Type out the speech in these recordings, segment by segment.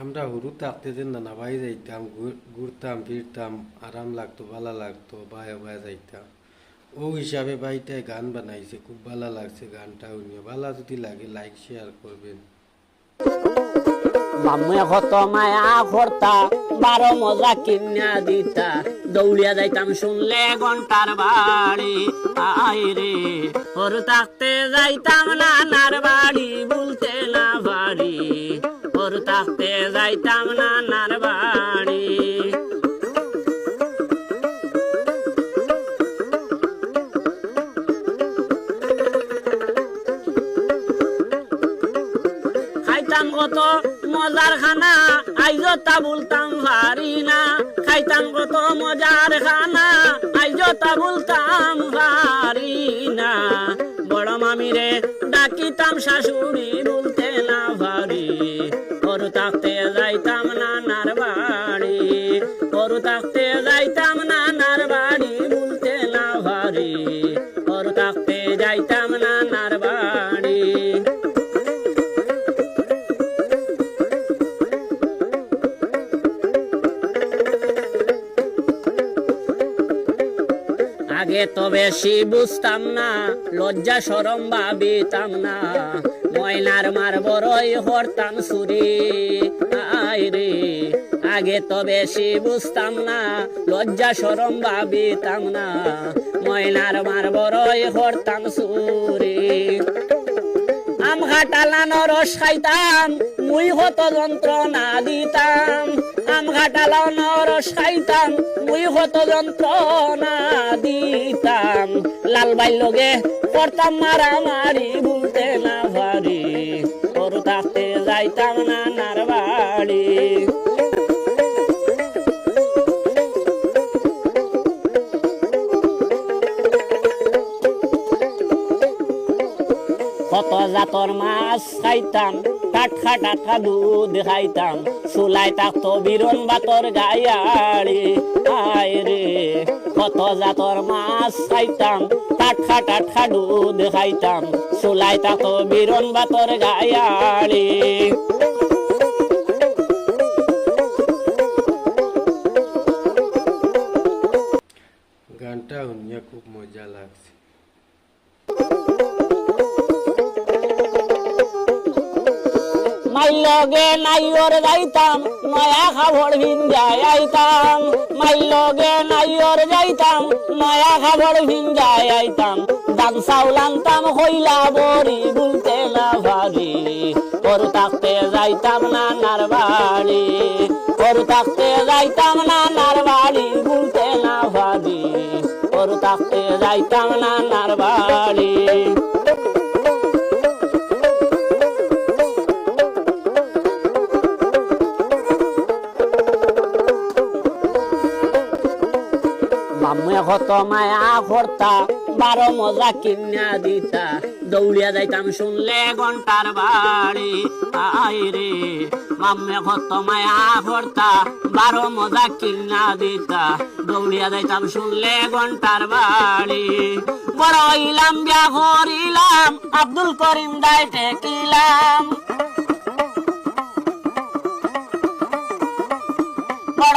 আমরা হুরু থাকতে যে নানা ভাই যাইতাম ঘুরতাম ফিরতাম আরাম লাগতো ভালো লাগতো বায়ে বায়ে যাইতাম ও হিসাবে ভাইটাই গান বানাইছে খুব ভালো লাগছে গানটা উনিও ভালো যদি লাগে লাইক শেয়ার করবেন মামুয়ে কত মায়া করতা বারো মজা কিনা দিতা দৌড়িয়া যাইতাম শুনলে ঘণ্টার বাড়ি আই রে ওর থাকতে যাইতাম নানার বাড়ি বলতে না বাড়ি ওর থাকতে যাইতাম নানার বাড়ি। খাইতাম কত মজার খানা, আইজ তা বলতাম পারি না। খাইতাম কত মজার খানা, আইজ তা বলতাম পারি না। বড় মামিরে ডাকিতাম শাশুড়ি বলতে না পারি ওর থাকতে যাইতাম নানার বাড়ি। ওর থাকতে যাইতাম নানার বাড়ি বলতে আগে তো বেশি বুঝতাম না, লজ্জা সরম ভাবিতাম না। ময়নার মার বড়ই হরতাম সুরি আই রে। আগে তো বেশি বুঝতাম না, লজ্জা সরম ভাবিতাম না। ময়নার মার বড়ই হরতাম সুরি রস খাইতাম মুই হত যন্ত্রণা দিতাম আম ঘাটালানো রস খাইতাম মুই হত যন্ত্রণা দিতাম লাল বাই লগে করতাম মারামারি বলতে না পারি। ওর যাইতাম না নার বাড়ি। কত জাতর মাছ খাইতাম টাটকা টাটকা দুধ খাইতাম চুলাই থাকতো বিরন বাতর গায়াড়ি। আয় রে, কত জাতর মাছ খাইতাম টাটকা টাটকা দুধ খাইতাম চুলাই থাকতো বিরন বাতর গায়াড়ি। গানটা শুনিয়া খুব মজা লাগছে। মাই লগে নাইয়র যাইতাম নয়া খাবর ভিঞ্জায় আইতাম। মাই লগে নাইয়র যাইতাম নয়া খাবর ভিঞ্জায় আইতাম। দান চাউল আনতাম, হইলা বরি বলতে না ভারি ওর থাকতে যাইতাম নানার বাড়ি। ওর থাকতে যাইতাম নানার বাড়ি, বলতে না ভারি ওর থাকতে যাইতাম নানার বাড়ি। কত মায়া করতা বারো মজা কিনা দিতা। দৌড়িয়া যাইতাম শুনলে ঘণ্টার বাড়ি। আই রে মামুয়ে কত মায়া করতা বারো মজা কিনা দিতা। দৌড়িয়া যাইতাম শুনলে ঘণ্টার বাড়ি। বড় হইলাম বিয়া করিলাম আব্দুল করিম দায় টেকিলাম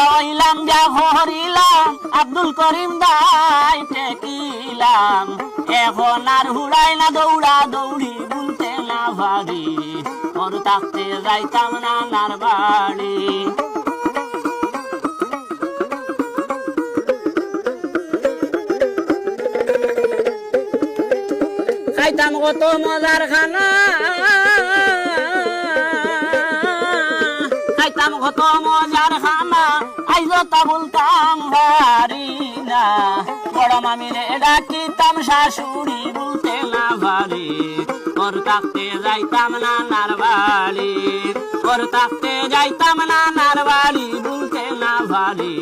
বড় হইলাম যা হরিলাম আব্দুল করিম দাই টেকিলাম এখন আর হুড়াই না, দৌড়া দৌড়ি বলতে না ভারি ওর থাকতে যাইতাম না নার বাড়ি। খাইতাম কত মজার খানা। কত মজার খানা আইজ তা ভারি না। বড় মামিরে ডাকিতাম, শাশুড়ি বলতে না ভারি। ওর থাকতে যাইতাম না নার বাড়ি। ওর থাকতে যাইতাম না নার বাড়ি বলতে না ভারি।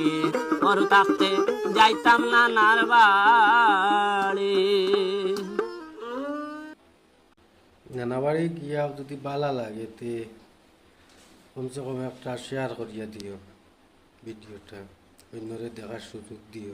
ওর থাকতে যাইতাম না নার বাড়ি। নানা বাড়ি গিয়া যদি ভালো লাগে তে। কমসে কম একটা শেয়ার করিয়া দিও ভিডিওটা অন্যরে দেখার সুযোগ দিও